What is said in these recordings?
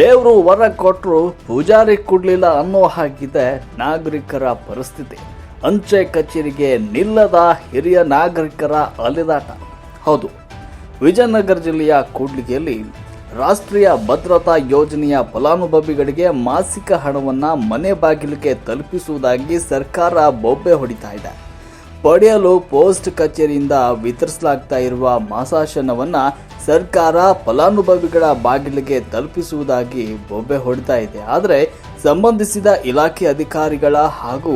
ದೇವರು ವರ ಕೊಟ್ಟರು ಪೂಜಾರಿ ಕೊಡಲಿಲ್ಲ ಅನ್ನೋ ಹಾಗಿದೆ ನಾಗರಿಕರ ಪರಿಸ್ಥಿತಿ. ಅಂಚೆ ಕಚೇರಿಗೆ ನಿಲ್ಲದ ಹಿರಿಯ ನಾಗರಿಕರ ಅಲೆದಾಟ. ಹೌದು, ವಿಜಯನಗರ ಜಿಲ್ಲೆಯ ಕೂಡ್ಲಿಗೆಯಲ್ಲಿ ರಾಷ್ಟ್ರೀಯ ಭದ್ರತಾ ಯೋಜನೆಯ ಫಲಾನುಭವಿಗಳಿಗೆ ಮಾಸಿಕ ಹಣವನ್ನು ಮನೆ ಬಾಗಿಲಿಗೆ ತಲುಪಿಸುವುದಾಗಿ ಸರ್ಕಾರ ಬೊಬ್ಬೆ ಹೊಡಿತಾ ಇದೆ. ಪಡೆಯಲು ಪೋಸ್ಟ್ ಕಚೇರಿಯಿಂದ ವಿತರಿಸಲಾಗ್ತಾ ಇರುವ ಮಾಸಾಶನವನ್ನ ಸರ್ಕಾರ ಫಲಾನುಭವಿಗಳ ಬಾಗಿಲಿಗೆ ತಲುಪಿಸುವುದಾಗಿ ಬೊಬ್ಬೆ ಹೊಡಿತಾ ಇದೆ. ಆದರೆ ಸಂಬಂಧಿಸಿದ ಇಲಾಖೆ ಅಧಿಕಾರಿಗಳ ಹಾಗೂ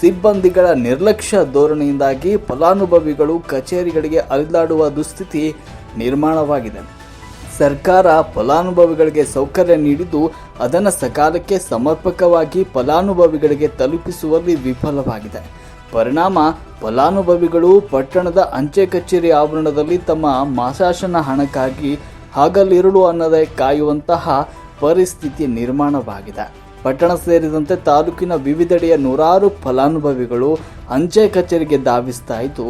ಸಿಬ್ಬಂದಿಗಳ ನಿರ್ಲಕ್ಷ್ಯ ಧೋರಣೆಯಿಂದಾಗಿ ಫಲಾನುಭವಿಗಳು ಕಚೇರಿಗಳಿಗೆ ಅರಿದಾಡುವ ದುಸ್ಥಿತಿ ನಿರ್ಮಾಣವಾಗಿದೆ. ಸರ್ಕಾರ ಫಲಾನುಭವಿಗಳಿಗೆ ಸೌಕರ್ಯ ನೀಡಿದ್ದು ಅದನ್ನು ಸಕಾಲಕ್ಕೆ ಸಮರ್ಪಕವಾಗಿ ಫಲಾನುಭವಿಗಳಿಗೆ ತಲುಪಿಸುವಲ್ಲಿ ವಿಫಲವಾಗಿದೆ. ಪರಿಣಾಮ ಫಲಾನುಭವಿಗಳು ಪಟ್ಟಣದ ಅಂಚೆ ಕಚೇರಿ ಆವರಣದಲ್ಲಿ ತಮ್ಮ ಮಾಸಾಶನ ಹಣಕ್ಕಾಗಿ ಹಗಲಿರುಳು ಅನ್ನದೇ ಕಾಯುವಂತಹ ಪರಿಸ್ಥಿತಿ ನಿರ್ಮಾಣವಾಗಿದೆ. ಪಟ್ಟಣ ಸೇರಿದಂತೆ ತಾಲೂಕಿನ ವಿವಿಧೆಡೆಯ ನೂರಾರು ಫಲಾನುಭವಿಗಳು ಅಂಚೆ ಕಚೇರಿಗೆ ಧಾವಿಸ್ತಾ ಇದ್ದು,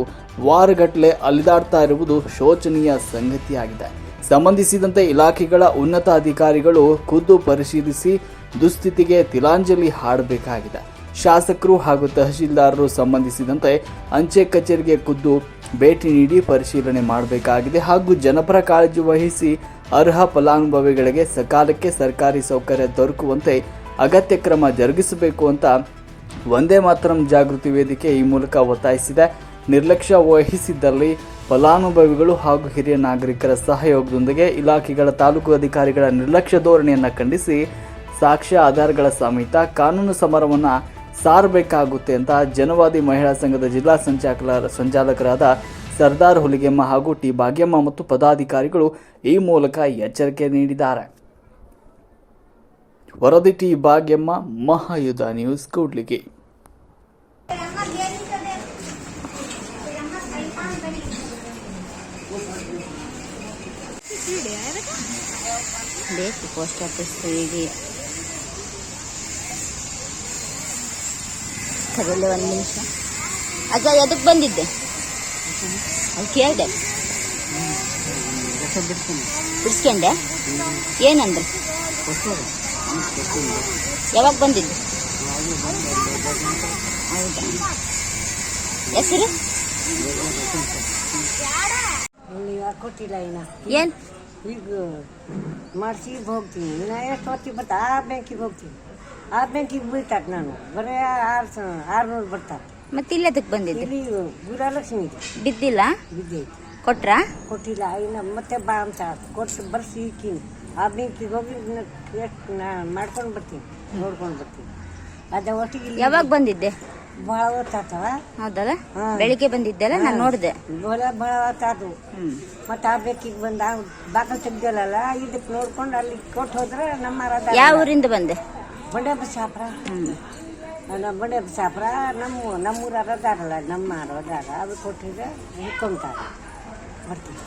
ವಾರಗಟ್ಟಲೆ ಅಲಿದಾಡ್ತಾ ಇರುವುದು ಶೋಚನೀಯ ಸಂಗತಿಯಾಗಿದೆ. ಸಂಬಂಧಿಸಿದಂತೆ ಇಲಾಖೆಗಳ ಉನ್ನತ ಅಧಿಕಾರಿಗಳು ಖುದ್ದು ಪರಿಶೀಲಿಸಿ ದುಸ್ಥಿತಿಗೆ ತಿಲಾಂಜಲಿ ಹಾಡಬೇಕಾಗಿದೆ. ಶಾಸಕರು ಹಾಗೂ ತಹಶೀಲ್ದಾರರು ಸಂಬಂಧಿಸಿದಂತೆ ಅಂಚೆ ಕಚೇರಿಗೆ ಖುದ್ದು ಭೇಟಿ ನೀಡಿ ಪರಿಶೀಲನೆ ಮಾಡಬೇಕಾಗಿದೆ ಹಾಗೂ ಜನಪರ ಕಾಳಜಿ ವಹಿಸಿ ಅರ್ಹ ಫಲಾನುಭವಿಗಳಿಗೆ ಸಕಾಲಕ್ಕೆ ಸರ್ಕಾರಿ ಸೌಕರ್ಯ ದೊರಕುವಂತೆ ಅಗತ್ಯ ಕ್ರಮ ಜರುಗಿಸಬೇಕು ಅಂತ ಒಂದೇ ಮಾತರಂ ಜಾಗೃತಿ ವೇದಿಕೆ ಈ ಮೂಲಕ ಒತ್ತಾಯಿಸಿದೆ. ನಿರ್ಲಕ್ಷ್ಯ ವಹಿಸಿದ್ದಲ್ಲಿ ಫಲಾನುಭವಿಗಳು ಹಾಗೂ ಹಿರಿಯ ನಾಗರಿಕರ ಸಹಯೋಗದೊಂದಿಗೆ ಇಲಾಖೆಗಳ ತಾಲೂಕು ಅಧಿಕಾರಿಗಳ ನಿರ್ಲಕ್ಷ್ಯ ಧೋರಣೆಯನ್ನು ಖಂಡಿಸಿ ಸಾಕ್ಷ್ಯ ಆಧಾರಗಳ ಸಮೇತ ಕಾನೂನು ಸಮರವನ್ನು ಸಾರಬೇಕಾಗುತ್ತೆ ಅಂತ ಜನವಾದಿ ಮಹಿಳಾ ಸಂಘದ ಜಿಲ್ಲಾ ಸಂಚಾಲಕ ಸಂಚಾಲಕರಾದ ಸರ್ದಾರ್ ಹುಲಿಗೆಮ್ಮ ಹಾಗೂ ಟಿ ಭಾಗ್ಯಮ್ಮ ಮತ್ತು ಪದಾಧಿಕಾರಿಗಳು ಈ ಮೂಲಕ ಎಚ್ಚರಿಕೆ ನೀಡಿದ್ದಾರೆ. ವರದಿ ಟಿ ಭಾಗ್ಯಮ್ಮ, ಮಹಾಯುಧ ನ್ಯೂಸ್, ಕೂಡ್ಲಿಗೆ. ಬೇಕು ಪೋಸ್ಟ್ ಆಫೀಸ್ ತಗೊಳ್ಳಿ ಒಂದು ನಿಮಿಷ. ಅಜ್ಜ ಎದಕ್ಕೆ ಬಂದಿದ್ದೆ? ಅದು ಕೇಳಿದೆ. ಬಿಡಿಸ್ಕೊಂಡೆ? ಏನಂದ್ರೆ ಯಾವಾಗ ಬಂದಿದ್ದು? ಹೌದಾ? ಹೆಸರು? ಕೊಟ್ಟಿಲ್ಲ ಏನು? ಈಗ ಮಾಡಿಸಿ ಹೋಗ್ತೀನಿ. ಇನ್ನು ಎಷ್ಟು ಹೊತ್ತಿಗೆ ಬರ್ತಾ ಆ ಬ್ಯಾಂಕಿಗೆ ಹೋಗ್ತೀನಿ. ಆ ಬ್ಯಾಂಕಿಗೆ ಬೀಳ್ತಾಕ ನಾನು. ಬರೀ ಆರು ಆರುನೂರು ಬರ್ತಾರೆ. ಮತ್ತೆ ಇಲ್ಲಿ ಅದಕ್ಕೆ ಬಂದಿದ್ದೆ? ಇಲ್ಲಿ ಗುರಾಲಕ್ಷ್ಮಿ ಇದೆ. ಬಿದ್ದಿಲ್ಲ? ಬಿದ್ದೈತಿ ಕೊಟ್ರಾ? ಕೊಟ್ಟಿಲ್ಲ. ಇನ್ನು ಮತ್ತೆ ಬಾ ಅಂತ ಕೊಟ್ಟು ಬರ್ಸಿ ಇಕ್ಕೀನಿ. ಆ ಬ್ಯಾಂಕಿಗೆ ಹೋಗಿ ಎಷ್ಟು ನಾ ಮಾಡ್ಕೊಂಡು ಬರ್ತೀನಿ. ನೋಡ್ಕೊಂಡು ಬರ್ತೀನಿ. ಅದ ಒಟ್ಟಿಗೆ ಯಾವಾಗ ಬಂದಿದ್ದೆ? ಭಾಳ ಹೊತ್ತಾತವ ಹೌದಲ್ಲ. ಬೆಳಿಗ್ಗೆ ಬಂದಿದ್ದೆಲ್ಲ? ನಾನು ನೋಡಿದೆ. ಭಾಳ ಭಾಳ ಹೊತ್ತಾತು ಮತ್ತೆ ಆ ಬ್ಯಾಂಕಿಗೆ ಬಂದ ಬಾಕಲ್ ತೆಗ್ದಲ್ಲ ಇದಕ್ಕೆ ನೋಡ್ಕೊಂಡು ಅಲ್ಲಿ ಕೊಟ್ಟು ಹೋದ್ರೆ ನಮ್ಮ ಯಾವ ಊರಿಂದ ಬಂದೆ? ಬಂಡೆ ಬಸಾಪ್ರ ಹ್ಮ್. ನಮ್ಮ ಬಂಡೆ ಬಸಾಪ್ರ ನಮ್ಮ ನಮ್ಮೂರ ಅದಾರಲ್ಲ ನಮ್ಮ ಅದಾರ. ಅದು ಕೊಟ್ಟಿದ್ರೆ ಹಿಡ್ಕೊಂತಾರೆ. ಬರ್ತೀವಿ.